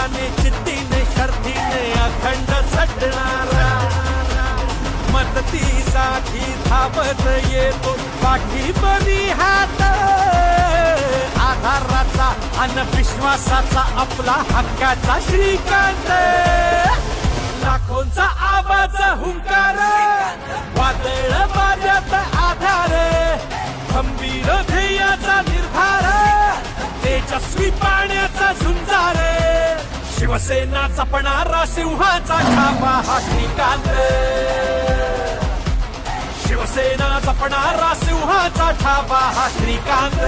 नव्याने चित्तीने शर्थीने अखंड सटणारा. मदतीसाठी धावत येतो पाठी बरी हात. आधाराचा आणि विश्वासाचा आपला हक्काचा श्रीकांत. लाखोंचा आवाज शिवसेना जपणारा सिंहाचा छापा हा श्रीकांत शिवसेना जपणारा सिंहाचा छापा हा श्रीकांत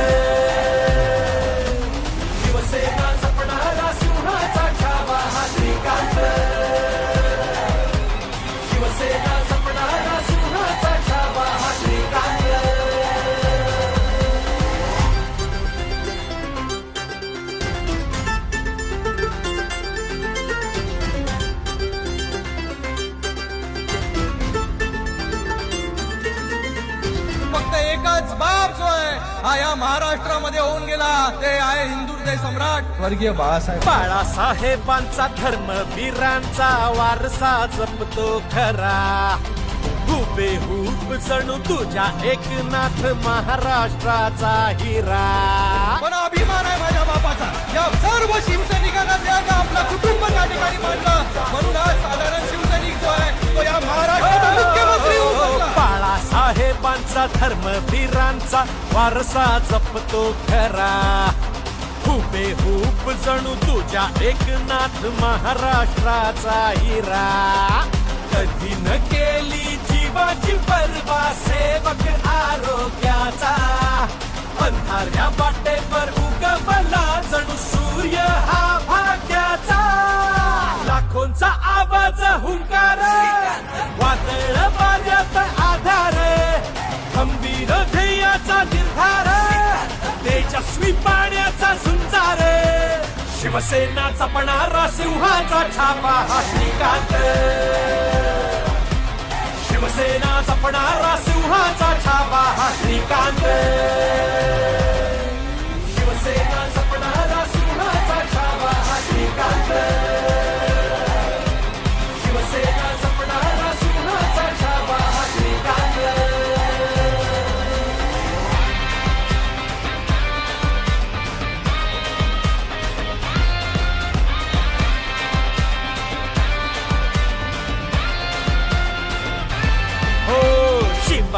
शिवसेना जपणारा सिंहाचा छापा हा श्रीकांत एकच बाप जो आहे हा या महाराष्ट्रामध्ये होऊन गेला. ते आहे हिंदुहृदय सम्राट स्वर्गीय बाळासाहेब. बाळासाहेबांचा धर्मवीरांचा वारसा जपतो खरा. हुबेहूब जणू तुझ्या एकनाथ महाराष्ट्राचा हिरा. पण अभिमान आहे माझ्या बापाचा. या सर्व शिवसैनिकांना आपलं कुटुंब त्या ठिकाणी मांडलं. म्हणून बाळासाहेबांचा धर्मवीरांचा वारसा जपतो खरा. हुबे हुप जणू तुझ्या एकनाथ महाराष्ट्राचा हिरा. कधी न केली जीवाची परवा सेवक आरोग्याचा. अंधाऱ्या वाटेवर उगवला जणू सूर्य हा भाग्याचा. लाखोंचा आवाज हुंकारा तेजस्वी पाण्याचा झुंजार. शिवसेना जपणारा सिंहाचा छापा हा श्रीकांत. शिवसेना जपणारा सिंहाचा छापा हा श्रीकांत.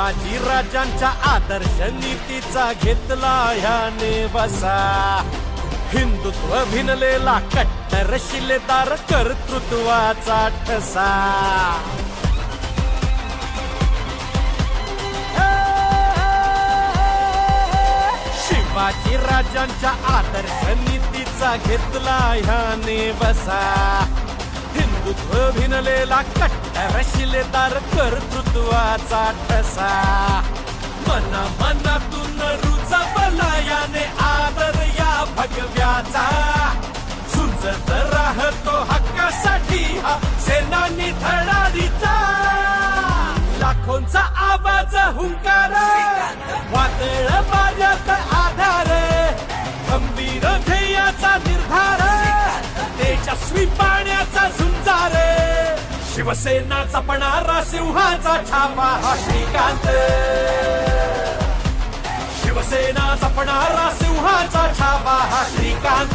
शिवाजी राजांच्या आदर्श नीतीचा घेतला ह्याने बसा. हिंदुत्व भिनलेला कट्टर शिलेदार कर्तृत्वाचा ठसा. शिवाजी राजांच्या आदर्श नीतीचा घेतला ह्याने बसा. हिंदुत्व भिनलेला कट्टर शिलेदार कर्तृत्वाचा ठसा. मना मनातून रुजवला याने आदर या भगव्याचा. सुंजत राहतो हक्कासाठी हा सेनानी धडारीचा लाखोंचा आवाज हुंकार वादळ शिवसेना पणारा सिंहाचा छापा हा श्रीकांत. शिवसेना पणारा सिंहाचा छापा हा श्रीकांत.